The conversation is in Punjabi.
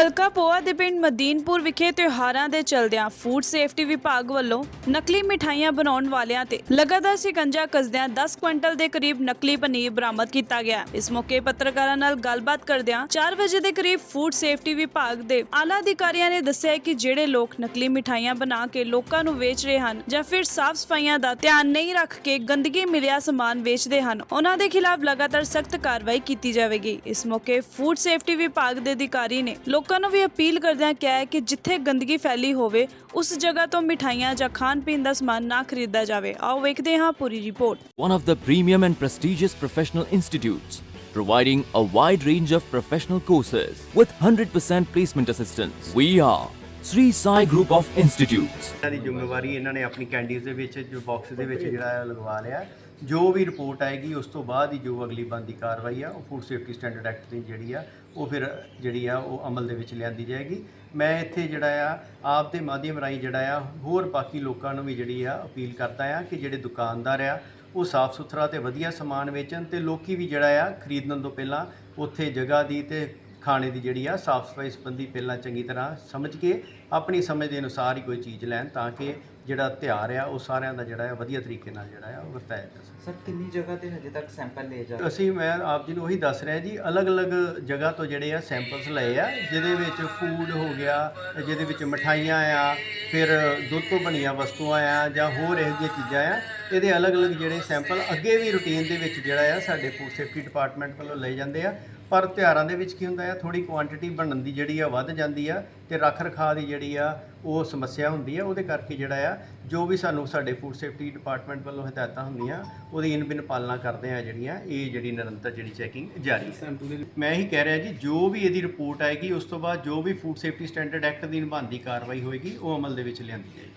ਹਲਕਾ ਪੋਆ ਦੇ ਪਿੰਡ ਮਦੀਨਪੁਰ ਵਿਖੇ ਤਿਉਹਾਰਾਂ ਦੇ ਚਲਦਿਆਂ ਫੂਡ ਸੇਫਟੀ ਵਿਭਾਗ ਵੱਲੋਂ ਨਕਲੀ ਮਠਾਈਆਂ ਬਣਾਉਣ ਵਾਲਿਆਂ ਤੇ ਲਗਾਤਾਰ ਸਿਕੰਜਾ ਕੱਸਦਿਆਂ 10 ਕੁਇੰਟਲ ਦੇ ਕਰੀਬ ਨਕਲੀ ਪਨੀਰ ਬਰਾਮਦ ਕੀਤਾ ਗਿਆ। ਇਸ ਮੌਕੇ ਪੱਤਰਕਾਰਾਂ ਨਾਲ ਗੱਲਬਾਤ ਕਰਦਿਆਂ 4 ਵਜੇ ਦੇ ਕਰੀਬ ਫੂਡ ਸੇਫਟੀ ਵਿਭਾਗ ਦੇ ਆਲਾ ਅਧਿਕਾਰੀਆਂ ਨੇ ਦੱਸਿਆ ਕਿ ਜਿਹੜੇ ਲੋਕ ਨਕਲੀ ਮਿਠਾਈਆਂ ਬਣਾ ਕੇ ਲੋਕਾਂ ਨੂੰ ਵੇਚ ਰਹੇ ਹਨ ਜਾਂ ਫਿਰ ਸਾਫ਼ ਸਫਾਈਆਂ ਦਾ ਧਿਆਨ ਨਹੀਂ ਰੱਖ ਕੇ ਗੰਦਗੀ ਮਿਲਿਆ ਸਮਾਨ ਵੇਚਦੇ ਹਨ, ਉਹਨਾਂ ਦੇ ਖਿਲਾਫ ਲਗਾਤਾਰ ਸਖਤ ਕਾਰਵਾਈ ਕੀਤੀ ਜਾਵੇਗੀ। ਇਸ ਮੌਕੇ ਫੂਡ ਸੇਫਟੀ ਵਿਭਾਗ ਦੇ ਅਧਿਕਾਰੀ ਨੇ ਲੋਕਾਂ ਨੂੰ ਵੀ ਅਪੀਲ ਕਰਦਿਆਂ ਕਿਹਾ ਹੈ ਕਿ ਜਿੱਥੇ ਗੰਦਗੀ ਫੈਲੀ ਹੋਵੇ ਉਸ ਜਗ੍ਹਾ ਤੋਂ ਮਿਠਾਈਆਂ ਜਾਂ ਖਾਣ ਪੀਣ ਦਾ ਸਮਾਨ ਨਾ ਖਰੀਦਿਆ ਜਾਵੇ ਆਓ ਵੇਖਦੇ ਹਾਂ ਪੂਰੀ report one of the premium and prestigious professional institutes, providing a wide range of professional courses with 100% placement assistance. We are Sri Sai Group of Institutes. ਇਹਨਾਂ ਦੀ ਜ਼ਿੰਮੇਵਾਰੀ ਇਹਨਾਂ ਨੇ ਆਪਣੀ ਕੈਂਡੀਜ਼ ਦੇ ਵਿੱਚ ਜੋ ਬਾਕਸ ਦੇ ਵਿੱਚ ਜਿਹੜਾ ਲਗਵਾ ਲਿਆ ਜੋ ਵੀ ਰਿਪੋਰਟ ਆਏਗੀ, ਉਸ ਤੋਂ ਬਾਅਦ ਹੀ ਜੋ ਅਗਲੀ ਬੰਦੀ ਕਾਰਵਾਈ ਆ, ਉਹ ਫੂਡ ਸੇਫਟੀ ਸਟੈਂਡਰਡ ਐਕਟ ਦੀ ਜਿਹੜੀ ਆ, ਉਹ ਫਿਰ ਜਿਹੜੀ ਆ, ਉਹ ਅਮਲ ਦੇ ਵਿੱਚ ਲਿਆਂਦੀ ਜਾਏਗੀ। ਮੈਂ ਇੱਥੇ ਜਿਹੜਾ ਆ, ਆਪ ਦੇ ਮਾਧਿਅਮ ਰਾਹੀਂ ਜਿਹੜਾ ਆ, ਹੋਰ ਬਾਕੀ ਲੋਕਾਂ ਨੂੰ ਵੀ ਜਿਹੜੀ ਆ, ਅਪੀਲ ਕਰਦਾ ਆ ਕਿ ਜਿਹੜੇ ਦੁਕਾਨਦਾਰ ਆ, ਉਹ ਸਾਫ਼ ਸੁਥਰਾ ਤੇ ਵਧੀਆ ਸਮਾਨ ਵੇਚਣ ਤੇ ਲੋਕੀ ਵੀ ਜਿਹੜਾ ਆ, ਖਰੀਦਣ ਤੋਂ ਪਹਿਲਾਂ ਉੱਥੇ ਜਗ੍ਹਾ ਦੀ ਤੇ ਖਾਣੇ ਦੀ ਜਿਹੜੀ ਆ ਸਾਫ਼ ਸਫ਼ਾਈ ਸੰਬੰਧੀ ਪਹਿਲਾਂ ਚੰਗੀ ਤਰ੍ਹਾਂ ਸਮਝ ਕੇ ਆਪਣੀ ਸਮਝ ਦੇ ਅਨੁਸਾਰ ਹੀ ਕੋਈ ਚੀਜ਼ ਲੈਣ ਤਾਂ ਕਿ ਜਿਹੜਾ ਤਿਉਹਾਰ ਆ ਉਹ ਸਾਰਿਆਂ ਦਾ ਜਿਹੜਾ ਆ ਵਧੀਆ ਤਰੀਕੇ ਨਾਲ ਜਿਹੜਾ ਆ ਉਹ ਵਰਤਾਇਆ ਜਾ ਸਕੇ। ਸਰ ਕਿੰਨੀ ਜਗ੍ਹਾ ਤੇ ਹਜੇ ਤੱਕ ਸੈਂਪਲ ਲਏ ਜਾ ਅਸੀਂ ਮੈਂ ਆਪ ਜੀ ਨੂੰ ਉਹੀ ਦੱਸ ਰਿਹਾ ਜੀ ਅਲੱਗ-ਅਲੱਗ ਜਗ੍ਹਾ ਤੋਂ ਜਿਹੜੇ ਆ ਸੈਂਪਲਸ ਲਏ ਆ ਜਿਹਦੇ ਵਿੱਚ ਫੂਡ ਹੋ ਗਿਆ ਜਿਹਦੇ ਵਿੱਚ ਮਠਾਈਆਂ ਆ ਫਿਰ ਦੁੱਧ ਤੋਂ ਬਣੀਆਂ ਵਸਤੂਆਂ ਆ ਜਾਂ ਹੋਰ ਇਹੋ ਜਿਹੀਆਂ ਚੀਜ਼ਾਂ ਆ ਇਹਦੇ ਅਲੱਗ-ਅਲੱਗ ਜਿਹੜੇ ਸੈਂਪਲ ਅੱਗੇ ਵੀ ਰੂਟੀਨ ਦੇ ਵਿੱਚ ਜਿਹੜਾ ਆ ਸਾਡੇ ਫੂਡ ਸੇਫਟੀ ਡਿਪਾਰਟਮੈਂਟ ਵੱਲੋਂ ਲਏ ਜਾਂਦੇ ਆ। ਪਰ ਤਿਉਹਾਰਾਂ ਦੇ ਵਿੱਚ ਕੀ ਹੁੰਦਾ ਆ ਥੋੜੀ ਕੁਆਂਟੀਟੀ ਬਣਨ ਦੀ ਜਿਹੜੀ ਆ ਵੱਧ ਜਾਂਦੀ ਆ ਤੇ ਰੱਖ ਰਖਾਅ ਦੀ ਜਿਹੜੀ ਆ ਉਹ ਸਮੱਸਿਆ ਹੁੰਦੀ ਆ ਉਹਦੇ ਕਰਕੇ ਜਿਹੜਾ ਆ ਜੋ ਵੀ ਸਾਨੂੰ ਸਾਡੇ ਫੂਡ ਸੇਫਟੀ ਡਿਪਾਰਟਮੈਂਟ ਵੱਲੋਂ ਹਦਾਇਤਾਂ ਹੁੰਦੀਆਂ ਉਹਦੀ ਇਨ ਬਿਨ ਪਾਲਣਾ ਕਰਦੇ ਆ ਜਿਹੜੀਆਂ ਇਹ ਜਿਹੜੀ ਨਿਰੰਤਰ ਜਿਹੜੀ ਚੈਕਿੰਗ ਜਾਰੀ ਹੈ ਮੈਂ ਹੀ ਕਹਿ ਰਿਹਾ ਜੀ ਜੋ ਵੀ ਇਹਦੀ ਰਿਪੋਰਟ ਆਏਗੀ ਉਸ ਤੋਂ ਬਾਅਦ ਜੋ ਵੀ ਫੂਡ ਸੇਫਟੀ ਸਟੈਂਡਰਡ ਐਕਟ ਦੀ ਨਿਭਾਉਂਦੀ ਕਾਰਵਾਈ ਹੋਏਗੀ ਉਹ ਅਮਲ ਦੇ ਵਿੱਚ ਲਿਆਂਦੀ ਜਾਏਗੀ।